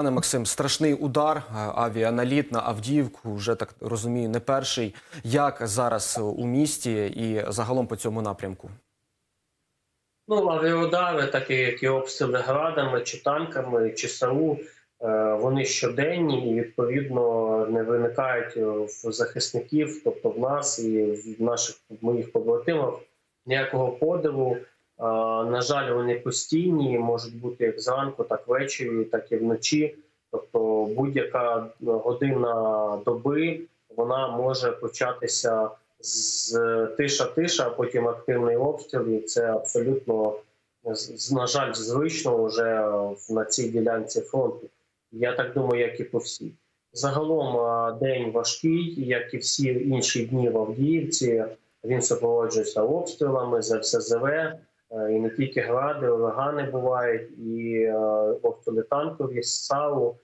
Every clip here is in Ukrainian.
Пане Максим, страшний удар, е, авіаналіт на Авдіївку, вже так розумію, не перший. Як зараз у місті і загалом по цьому напрямку? Ну, авіаудари, такі як і обстріли градами, чи танками, чи САУ, е, вони щоденні і відповідно не виникають в захисників, тобто в нас і в наших в моїх побратимів ніякого подиву. На жаль, вони постійні, можуть бути як зранку, так ввечері, так і вночі. Тобто будь-яка година доби вона може початися з тиша-тиша, а потім активний обстріл. І це абсолютно на жаль звично вже на цій ділянці фронту. Я так думаю, як і по всій. Загалом день важкий, як і всі інші дні в Авдіївці. Він супроводжується обстрілами з ФСЗВ, і не тільки гради, урагани бувають, і е, обстріли танкові, САУ.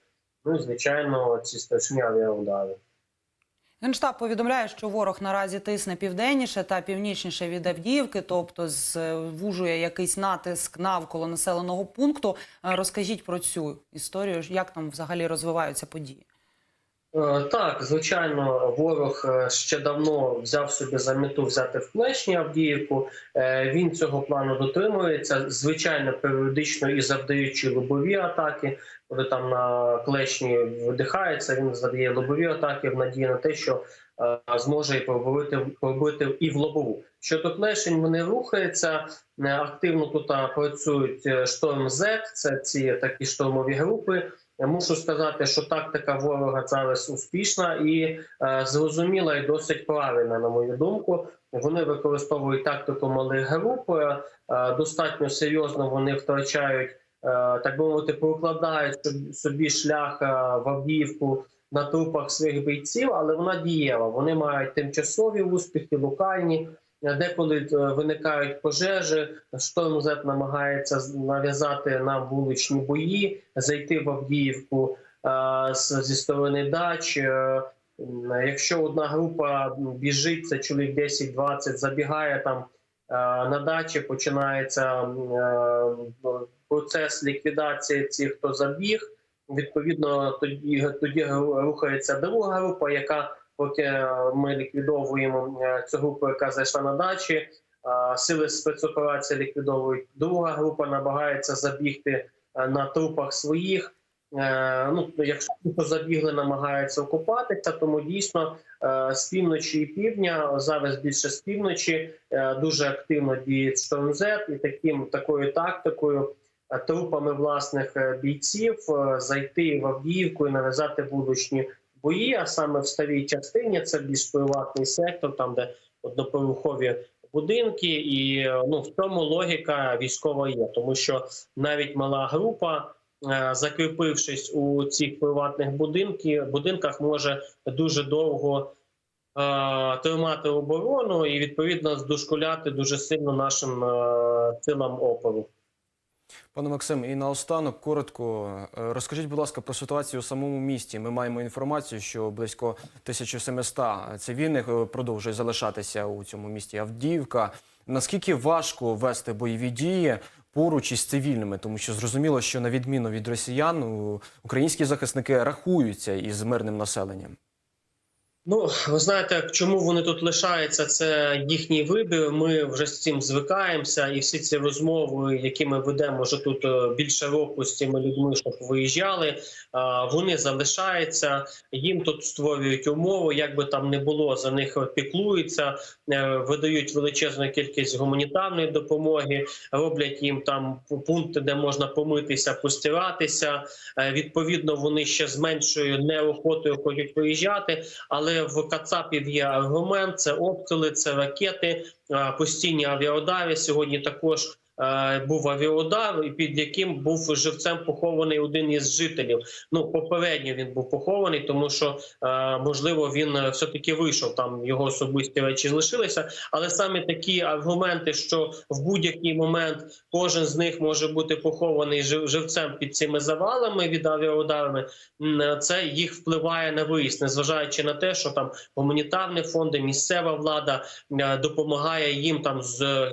Ну і звичайно, ці страшні авіаудари. Генштаб повідомляє, що ворог наразі тисне південніше та північніше від Авдіївки, тобто звужує якийсь натиск навколо населеного пункту. Е, Розкажіть про цю історію, як там взагалі розвиваються події. Е, Так, звичайно, ворог е, ще давно взяв собі за мету взяти в плечні Авдіївку. Е, Він цього плану дотримується. Звичайно, періодично і завдаючи лобові атаки, коли там на клешні видихається, він завдає лобові атаки в надії на те, що зможе і пробити, пробити і в лобову. Щодо клешень, вони рухаються активно. Тут працюють шторм Z, це ці такі штурмові групи. Мушу сказати, що тактика ворога зараз успішна і е, зрозуміла і досить правильна, на мою думку. Вони використовують тактику малих груп. е, е, достатньо серйозно вони втрачають, е, так би мовити, прокладають собі шлях е, в Авдіївку на трупах своїх бійців, але вона дієва. Вони мають тимчасові успіхи, локальні. Деколи е, виникають пожежі, шторм Z намагається нав'язати нам вуличні бої, зайти в Авдіївку е, зі сторони дач. Е, Якщо одна група біжить, це чоловік 10-20, забігає там на дачі, починається процес ліквідації цих, хто забіг. Відповідно, тоді, тоді рухається друга група, яка поки е, ми ліквідовуємо е, цю групу, яка зайшла на дачі. е, Сили спецоперації ліквідовують. Друга група намагається забігти на трупах своїх. Ну, якщо забігли, намагаються окупатися, тому дійсно з півночі і півдня, зараз більше з півночі, дуже активно діє Шторм Z і таким такою тактикою. Трупами власних бійців зайти в Авдіївку і нав'язати вуличні бої, а саме в старій частині це більш приватний сектор, там де одноповерхові будинки, і ну в цьому логіка військова є, тому що навіть мала група, е, закріпившись у цих приватних будинків, будинках, може дуже довго. е, Тримати оборону і відповідно здошкуляти дуже сильно нашим е, силам опору. Пане Максим, і наостанок коротко е, розкажіть, будь ласка, про ситуацію у самому місті. Ми маємо інформацію, що близько 1700 цивільних е, продовжує залишатися у цьому місті Авдіївка. Наскільки важко вести бойові дії поруч із цивільними, тому що зрозуміло, що на відміну від росіян, українські захисники рахуються із мирним населенням. Ну, ви знаєте, чому вони тут лишаються? Це їхній вибір. Ми вже з цим звикаємося, і всі ці розмови, які ми ведемо вже тут е, більше року з цими людьми, щоб виїжджали, вони залишаються. Їм тут створюють умови, як би там не було, за них піклуються, е, видають величезну кількість гуманітарної допомоги, роблять їм там пункти, де можна помитися, постиратися. Е, Відповідно, вони ще з меншою неохотою хочуть виїжджати. Але в Кацапів є аргумент: це обстріли, це ракети, постійні авіаудари. Сьогодні також. Е, Був авіаудар, під яким був живцем похований один із жителів. Ну попередньо він був похований, тому що е, можливо він е, все таки вийшов. Там його особисті речі лишилися. Але саме такі аргументи, що в будь-який момент кожен з них може бути похований жив- живцем під цими завалами від авіаударами, це їх впливає на виїзд, незважаючи на те, що там гуманітарні фонди, місцева влада допомагає їм там з,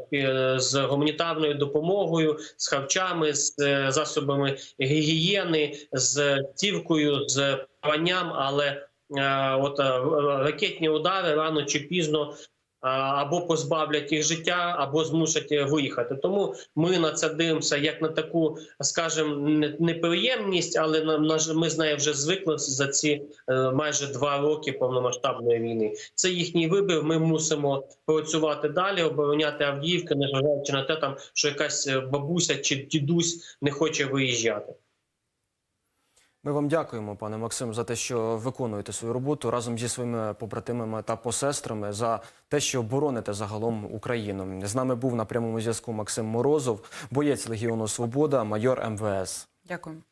з гуманітарною медичною допомогою, з харчами, з е, засобами гігієни, з тівкою, з пранням, але е, от е, ракетні удари рано чи пізно. Або позбавлять їх життя, або змусять е, виїхати. Тому ми на це дивимося як на таку, скажімо, не- неприємність, але ми з нею вже звикли за ці е, майже два роки повномасштабної війни. Це їхній вибір. Ми мусимо працювати далі, обороняти Авдіївку, незважаючи на те, там що якась е, бабуся чи дідусь не хоче виїжджати. Ми вам дякуємо, пане Максим, за те, що виконуєте свою роботу разом зі своїми побратимами та посестрами за те, що бороните загалом Україну. З нами був на прямому зв'язку Максим Морозов, боєць Легіону Свобода, майор МВС. Дякую.